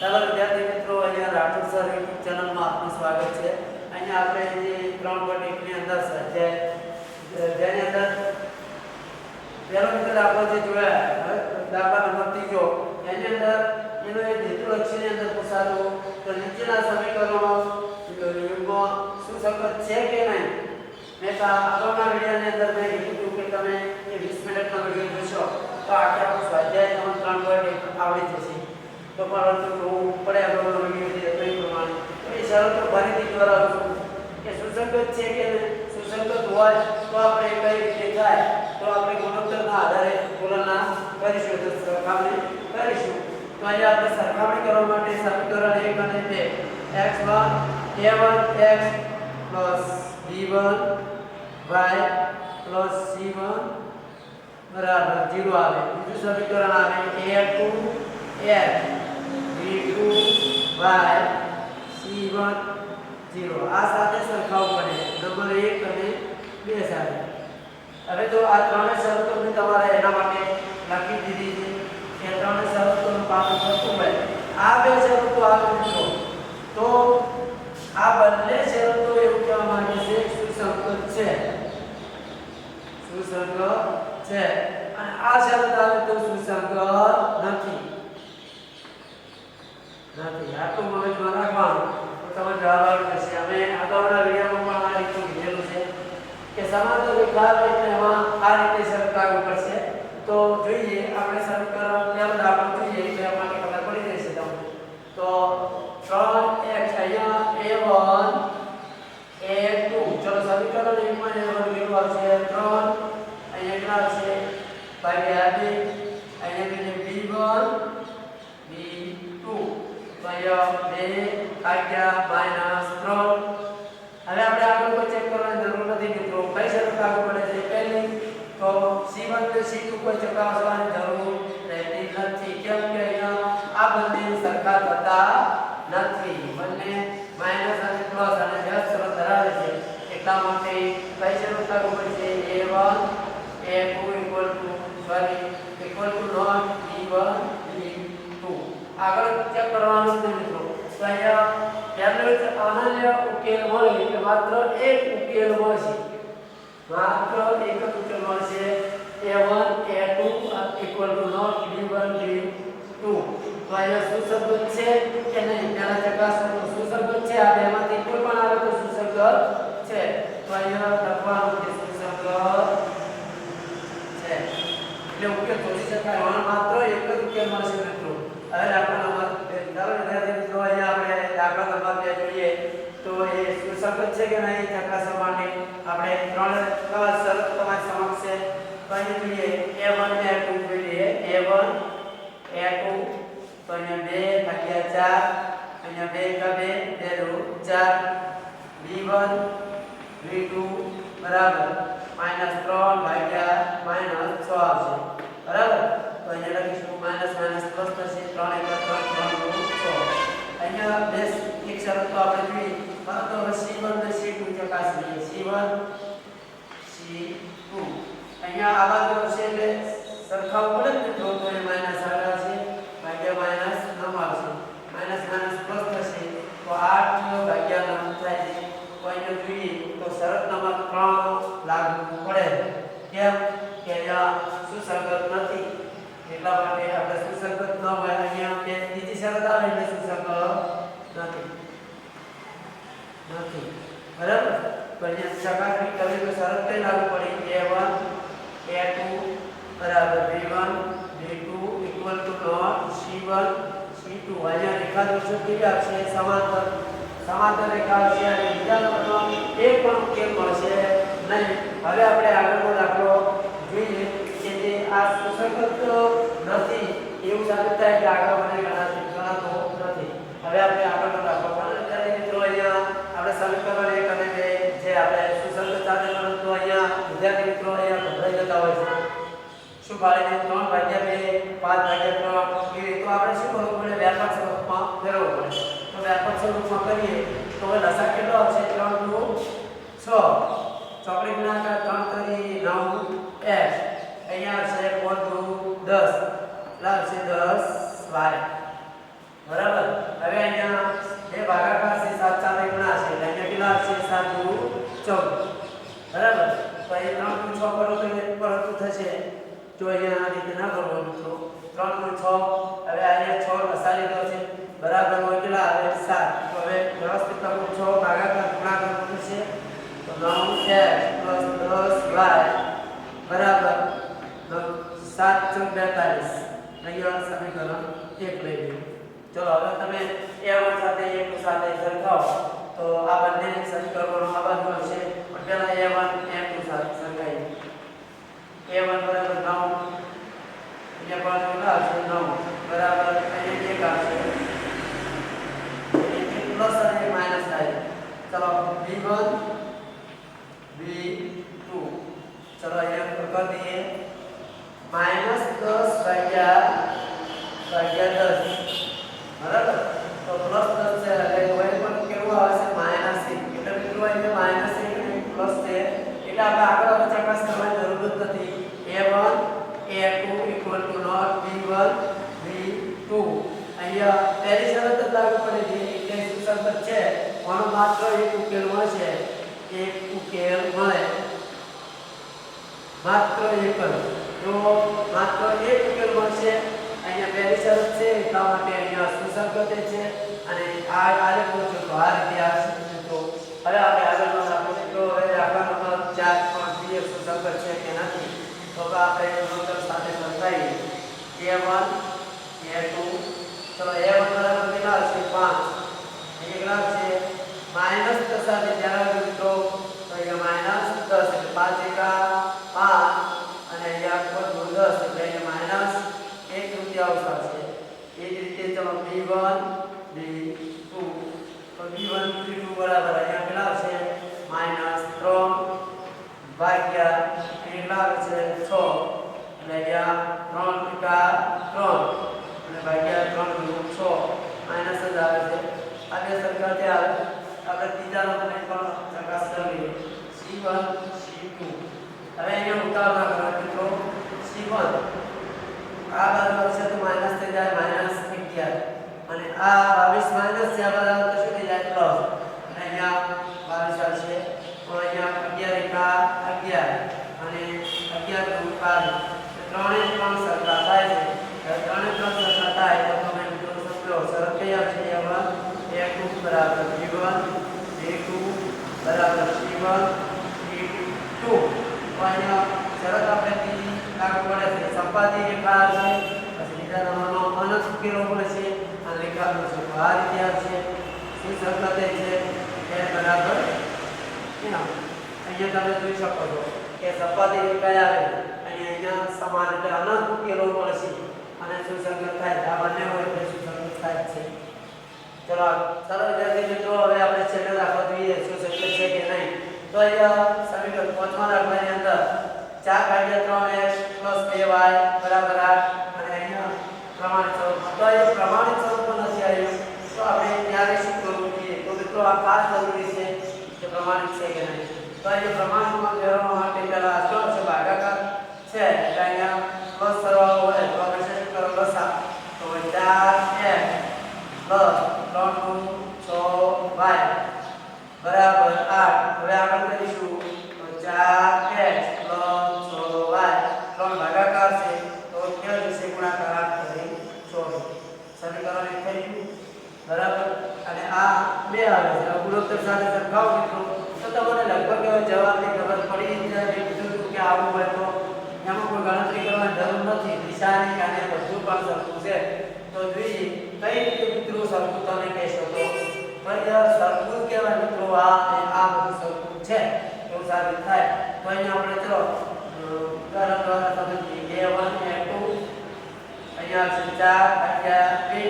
ચાલો વિદ્યાર્થી મિત્રો, અહીંયા રાઠોડ સર યુટ્યુબ ચેનલમાં આપનું સ્વાગત છે. અહીંયા આપણે જે ત્રણ પોઈન્ટ એકની અંદર સ્વાધ્યાય, જેની અંદર પહેલો મિત્ર દાખલો જે જોયા દાખલા નંબર ત્રીજો, એની અંદર એનો એક હેતુલક્ષીની અંદર પૂછાતો તો નીચેના સમીકરણો યુગમાં સુસંગત છે કે નહીં? મેં અગાઉના વિડીયોની અંદર મેં કીધું કે તમે એ વીસ મિનિટનો વીડિયો જોશો, તો આખે સ્વાધ્યાય તમને ત્રણ પોઈન્ટ આવડી જશે. એ પ્રમાણે. તો એ સુસંગત છે કે સુસંગત હોય તો આપણે કઈ રીતે થાય, તો આપણે ગુણોત્તરના આધારે તુલના કરીશું સરખામણી કરીશું. તો આપણે સરખામણી કરવા માટે સમીકરણ એક અને બે x1 a1 x b1 y c1 બરાબર જીરો આવે. બીજું સમીકરણ આવે a2 x. b2 y c1 0 આ સાથે સરખાવવું પડે. નંબર 1 અને 2 સાથે. હવે તો આ ત્રણે શરતો તમારે એના માટે લખી દીધી છે. કે ત્રણે શરતોનું પાલન થતું હોય આ બે શરતો મિત્રો તો આ બંને શરતો એવું કહેવા માંગે છે, સુસંગત છે. સુસંગત છે. અને આ શરત આવે તો સુસંગત નથી. નથી આટલું મગજમાં રાખવાનું, તો તમે જવાબ આવી જશે પણ આ રીતનું કીધેલું છે કે રેખા એટલે એમાં આ રીતે શરૂ કરવું પડશે તો જોઈએ, આપણે શરૂ પહેલો દાખલો જોઈએ એટલે એમાં ખબર પડી જશે તમને તો 3x અહીંયા a1 a2 ચલો સમીકરણ એકમાં a1 કેટલું આવશે 3 અહીંયા કેટલા આવશે ભાગ્યા 2 અહીંયા બીજે b1 b2 તો અહીંયા 2 ભાગ્યા માઇનસ 3 હવે આપણે આગળ કોઈ ચેક કરવાની જરૂર નથી મિત્રો કઈ શરત લાગુ પડે છે પહેલી તો C1 ને C2 કોઈ ચકાસવાની જરૂર રહેતી નથી કેમ કે અહીંયા આ બંને સરખા થતા નથી બંને માઇનસ અને પ્લસ અને વ્યસ્ત શરત ધરાવે છે એટલા માટે કઈ શરત લાગુ પડશે A1 A2 equal to sorry equal to not B1 B2 આગળ ચેક કરવાનું છે મિત્રો તો અહીંયા જ અનન્ય ઉકેલ મળે એટલે માત્ર એક ઉકેલ મળશે માત્ર એક જ ઉકેલ મળશે a1 a2 equal to not b1 b2 તો અહીંયા સુસંગત છે. કે નહીં પહેલા ચકાસો શું સુસંગત છે આ બેમાંથી કોઈ પણ આવે તો સુસંગત છે તો અહીંયા લખવાનું કે સુસંગત છે એટલે ઉપયોગ શોધી શકાય પણ માત્ર એક જ ઉકેલ મળશે મિત્રો. હવે દાખલા નંબર ચાલો વિદ્યાર્થી મિત્રો, અહીંયા આપણે દાખલા નંબર બે જોઈએ. તો એ સુસંગત છે કે નહીં? ચકાસવા માટે આપણે ત્રણ શરત તમારી સમક્ષ છે. તો અહીં જોઈએ a1 ને ટુ જોઈએ. A1 a2 તો અહીંયા બે ભાગ્યા ચાર. અહીંયા બે કા બે? બે ચાર. બી વન બી ટુ બરાબર. માઇનસ ત્રણ ભાગ્યા માઇનસ છ આવશે બરાબર? તો અહીંયા લખીશું માઇનસ માઇનસ પ્લસ થશે, ત્રણ એક ત્રણ ત્રણ છ. અહીંયા બેસ એક શરત તો આપણે જોઈ પરંતુ હવે C1 ને C2 ચકાસી લઈએ C1 C2 અહીંયા આ બાજુ આવશે એટલે સરખાવવું પડે ને તો માઇનસ આગળ આવશે ભાગ્યા માઇનસ નવ આવશે માઇનસ માઇનસ પ્લસ થશે તો આઠ ભાગ્યા નવ થાય છે તો અહીંયા જોઈએ તો શરત નંબર ત્રણ લાગુ પડે કેમ કે અહીંયા સુસંગત નથી એટલા માટે આપણે સુસંગત ન હોય અહીંયા કે બીજી શરત આવે એટલે સુસંગત નથી નથી બરાબર તો અહીંયા ચકાસણી કરવી તો શરત કઈ લાગુ પડી a1 a2 બરાબર b1 b2 equal to not c1 c2 અહીંયા રેખા દોષો કેવી આવશે સમાંતર સમાંતર રેખા આવશે અને બીજા નંબરનો એક પણ ઉકેલ મળશે નહીં હવે આપણે આગળનો દાખલો જોઈએ કે જે આ સુસંગત નથી એવું સાબિત થાય કે આગળ મને ગણાશે ગણાતો નથી. હવે આપણે આગળનો દાખલો પણ અત્યારે મિત્રો અહીંયા આપણે સમીકરણ એક અને બે જે આપણે સુસંગત સાથે પરંતુ અહીંયા વિદ્યાર્થી મિત્રો અહીંયા ગભરાઈ જતા હોય છે. શું પાડીને ત્રણ ભાગ્યા બે, પાંચ ભાગ્યા ત્રણ, એ તો આપણે શું કરવું પડે? વ્યાપક સ્વરૂપમાં ફેરવવું પડે. તો વ્યાપક સ્વરૂપમાં કરીએ તો લસાઅ કેટલો આવશે? ત્રણ ટુ છ. થશે. જો અહીંયા આ રીતે ના કરવો મિત્રો. ત્રણ ગુણ છ. હવે અહીંયા છ વસારી દો છે. બરાબર હોય કેટલા? આવે સાત. તો હવે વ્યવસ્થિત ગુણ છ? ભાગાકાર ગુણાકાર થશે તો નવ એક્સ પ્લસ દસ વાય બરાબર. સાત ચો બેતાલીસ. અહીંયા સમીકરણ એક લઈ લઈએ ચલો, હવે તમે એ વન સાથે, એક સાથે સરખાવો તો આ બંને સમીકરણો આ બાજુ છે. પણ પહેલાં એ એ વન બરાબર નવ. અહીંયા બાજુ કેટલા આવશે, નવ. બરાબર, અહીંયા એક આવશે. પ્લસ અને માઇનસ ચલો બી વન બી ટુ ચલો અહીંયા પર કરી દઈએ માઇનસ દસ ભાગ્યા ભાગ્યા દસ બરાબર તો પ્લસ દસ છે એટલે કોઈ પણ કેવું આવે છે માઇનસ એક એટલે કેટલું આવે છે માઇનસ એક અને પ્લસ છે એટલે આપણે આગળ હવે ચકાસ કરવાની જરૂર જ નથી a1 a2 equal to not b1 b2 અહીંયા પહેલી શરત જ લાગુ પડે છે એટલે છે આનો માત્ર એક ઉકેલ મળશે એક ઉકેલ મળે. માત્ર એક જ. તો માત્ર એક ઉકેલ મળશે અહીંયા પહેલી શરત છે, એટલા માટે અહીંયા સુસંગત છે, અને આ આલેખ છે તો આ રીતે આવશે તો હવે આપણે આગળ નો આપણે તો હવે આખા નંબર 4 5 બી સુસંગત છે કે નથી? તો આપણે નંબર સાથે સરખાઈએ a1 a2 ચલો a1 બરાબર કેટલા છે 5 અહીંયા કેટલા છે 10 સાથે જ્યારે મિત્રો, તો અહીંયા માઇનસ દસ એટલે પાંચ એકા પાંચ, અને અહીંયા પર 10 એટલે અહીંયા માઇનસ એક તૃતીયાંશ આવશે એ જ રીતે તમે બી વન, બી ટુ, તો b1 b2 બરાબર અહીંયા કેટલા આવશે? માઇનસ ત્રણ ભાગ્યા કેટલા આવશે? છ. એટલે અહીંયા ત્રણ ટકા ત્રણ, અને ભાગ્યા 3 ગુણ્યા 6 માઇનસ જ આવે છે. આ બે સરખા છે આવે આપણે ત્રીજા નંબરને પણ ચકાસ કરી લઈએ c1 c2 હવે અહીંયા ઉતાવળ ના કરો મિત્રો c1 આ બાજુ આવશે તો માઇનસ થઈ જાય માઇનસ 11 અને આ 22 માઇનસ છે આ બાજુ તો શું થઈ જાય પ્લસ અને અહીંયા 22 આવશે તો અહીંયા 11 એકા 11 અને 11 દુ 12 ત્રણે ત્રણ સરખા થાય છે હવે ત્રણે ત્રણ સરખા થાય તો તમે મિત્રો સમજો શરત કઈ આવશે એમાં a2 બરાબર b1 b2 બરાબર c1 b2 તો અહીંયા શરત આપણે ત્રીજી લાગુ સંપાદી રેખા છે, પછી બીજા નંબરનો ઉકેલો પડે છે અને રેખાનો છે આ રીતે આવશે શું સંકતે છે, એ બરાબર અહીંયા તમે જોઈ શકો છો કે સપાટી રેખા આવે? અને અહીંયા સમાન એટલે અનંત ઉકેલો છે. અને સુસંગત થાય? આ બંને હોય એટલે સુસંગત થાય છે? ચલો ચાલો વિદ્યાર્થી મિત્રો, હવે આપણે છેલ્લે દાખલો જોઈએ સુસંગત છે કે નહીં? તો અહીંયા સમીકરણ પાંચમા અંદર ચાર ભાગ્યા ત્રણ એક્સ પ્લસ બે બરાબર આઠ. અને અહીંયા પ્રમાણિત સ્વરૂપ. તો એ પ્રમાણિત સ્વરૂપમાં નથી આવ્યું. તો આપણે ત્યારે શું કરવું જોઈએ? તો મિત્રો આ ખાસ જરૂરી છે કે પ્રમાણિત છે કે નહીં. તો અહીંયા પ્રમાણિતમાં ફેરવવા માટે પહેલા શું છે, ભાગાકાર છે, એટલે અહીંયા પ્લસ સરવાળો હોય તો આપણે શું કરો લસા. તો ચાર એક્સ પ્લસ ત્રણ છ વાય. બરાબર આઠ. હવે આગળ કરીશું. તો ચાર એક્સ પ્લસ છ વાય ત્રણ ભાગાકાર છે, તો ક્યાં જશે ગુણાકાર આઠ કરી ચોવીસ સમીકરણ એક થઈ ગયું બરાબર? અને આ બે આવે છે. ગુણોત્તર સાથે સરખાવો મિત્રો. તો તમને લગભગ જવાબની ખબર પડી જ કીધું હતું કે આવું હોય તો એમાં કોઈ ગણતરી કરવાની જરૂર નથી. નિશાની અને બધું પણ સરખું છે. તો જોઈએ કઈ રીતે મિત્રો સરખું તમે કહેશો તો? સરખું કહેવાય મિત્રો, આ આ બધું સરખું છે. એવું સાબિત થાય. તો અહીંયા આપણે ચલો ઉદાહરણ દ્વારા સમજીએ a1 a2 અહીંયા આવશે ચાર ભાગ્યા બે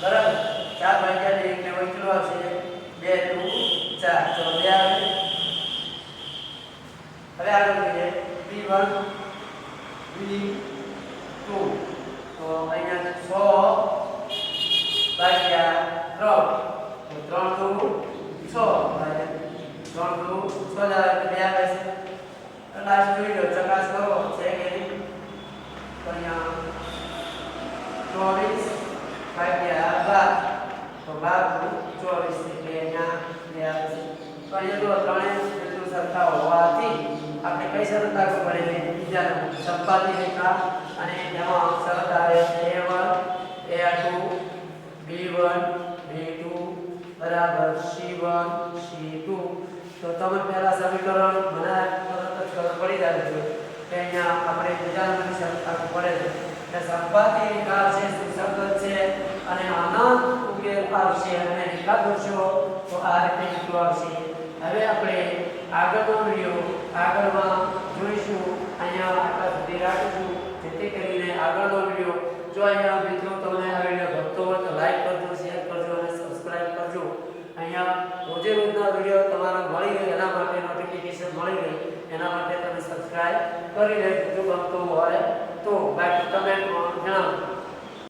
બરાબર ચાર ભાગ્યા બે એટલે આવશે બે દુ ચાર ચલો બે આવે આગળ જોઈએ b1 b2 તો અહીંયા 6 ભાગ્યા ત્રણ તો ત્રણ દુ છ ભાગ્યા ત્રણ દુ છ આવે બે આવે છે તલાશ કરી લો, ચકાસ કરો છે કે નહીં. તો અહીંયા ચોવીસ ભાગ્યા બાર, તો બાર ચોવીસ એટલે અહીંયા બે આવશે તો અહીંયા જો ત્રણેય બિંદુ સરખા હોવાથી આપણે કઈ સરળતા પડે એટલે બીજાનો. સંપાદી રેખા અને એનો અક્ષર આવે છે A one, A two, B one, B two, બરાબર, સી વન, સી ટુ. તો તમે પહેલા સમીકરણ બનાવ્યા. ખબર પડી જાય છે. કે અહીંયા આપણે બીજાનું કરવું પડે છે. એટલે સંપાતી વિકાર છે, સુસંગત છે અને અનંત ઉકેલ આવશે અને રેખાદોષો તો આ રીતે મિત્રો આવશે. હવે આપણે આગળનો વીડિયો આગળમાં જોઈશું. અહીંયા આટલા સુધી રાખીશું જેથી કરીને આગળનો વીડિયો જો અહીંયા મિત્રો તમને આ વીડિયો ગમતો હોય તો લાઈક કરજો શેર કરજો અને સબસ્ક્રાઇબ કરજો અહીંયા રોજે રોજના વીડિયો તમારા મળી રહે એના માટે નોટિફિકેશન મળી રહે એના માટે તમે સબસ્ક્રાઇબ કરી લેજો જો ગમતું હોય તો બાકી કમેન્ટમાં જણાવો.